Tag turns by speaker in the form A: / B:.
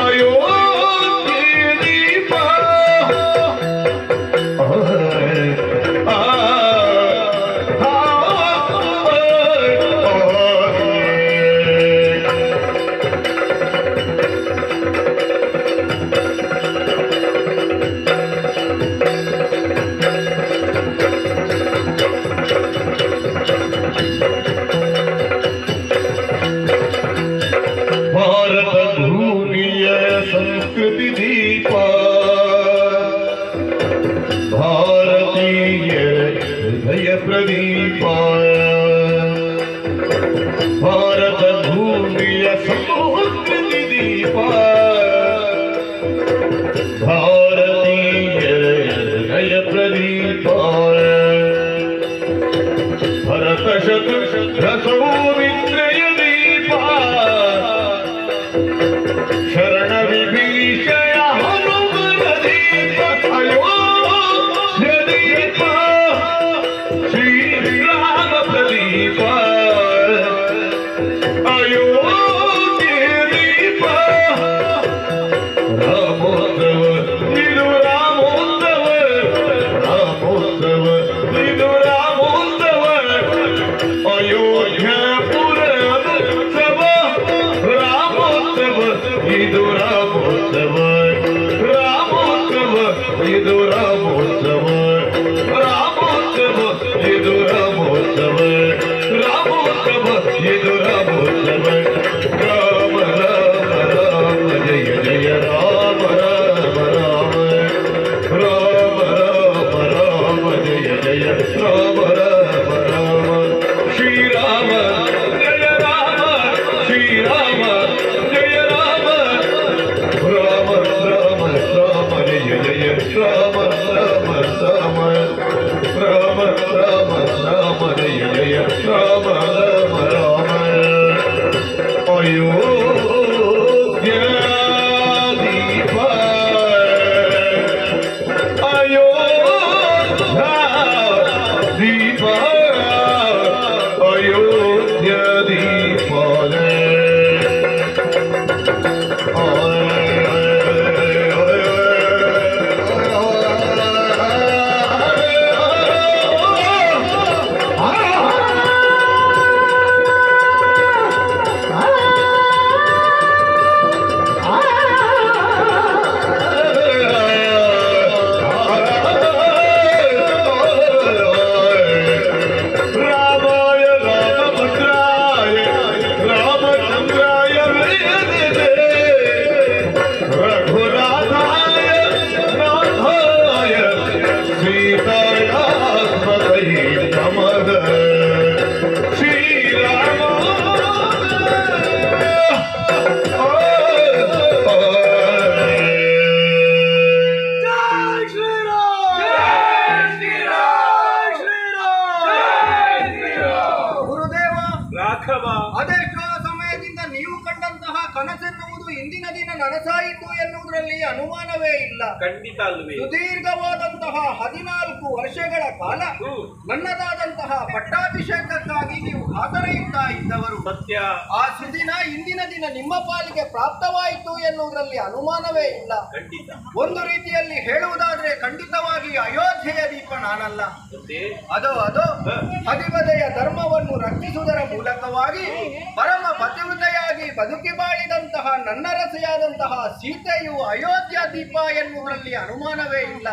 A: ಅಯೋಧ್ಯೆ संस्कृति दीपा भारतीय हृदय प्रदीपा भारत भूमि
B: संस्कृति Deepa What are you doing? Oh,
C: you.
B: ಅದೆಷ್ಟೋ ಸಮಯದಿಂದ ನೀವು ಕಂಡಂತಹ ಕನಸೆನ್ನುವುದು ಇಂದಿನ ದಿನ ನನಸಾಯಿತು ಎನ್ನುವುದರಲ್ಲಿ ಅನುಮಾನವೇ ಇಲ್ಲ.
C: ಖಂಡಿತ ಅಲ್ವೇ
B: ಸುದೀರ್ಘವಾದಂತಹ ಹದಿನಾಲ್ಕು ವರ್ಷಗಳ ಕಾಲ. ನನ್ನದಾದಂತಹ ಪಟ್ಟಾಭಿಷೇಕಕ್ಕಾಗಿ ನೀವು ಕಾತರೆಯುತ್ತಾ ಇದ್ದವರು.
C: ಸತ್ಯ.
B: ಆ ಸುದಿನ ಇಂದಿನ ದಿನ ನಿಮ್ಮ ಪಾಲಿಗೆ ಪ್ರಾಪ್ತವಾಯಿತು ಎನ್ನುವುದರಲ್ಲಿ ಅನುಮಾನವೇ ಇಲ್ಲ.
C: ಖಂಡಿತ.
B: ಒಂದು ರೀತಿಯಲ್ಲಿ ಹೇಳುವುದಾದ್ರೆ ಖಂಡಿತವಾಗಿ ಅಯೋಧ್ಯೆಯ ದೀಪ ನಾನಲ್ಲ. ಅದು ಅದು ಹದಿಬದೆಯ ಧರ್ಮವನ್ನು ರಕ್ಷಿಸುವುದರ ಮೂಲಕವಾಗಿ ಪರಮ ಪತಿವೃತೆಯಾಗಿ ಬದುಕಿ ಬಾಳಿದಂತಹ ನನ್ನ ರಸೆಯಾದಂತಹ ಸೀತೆಯು ಅಯೋಧ್ಯ ದೀಪ ಎನ್ನುವುದರಲ್ಲಿ ಅನುಮಾನವೇ ಇಲ್ಲ.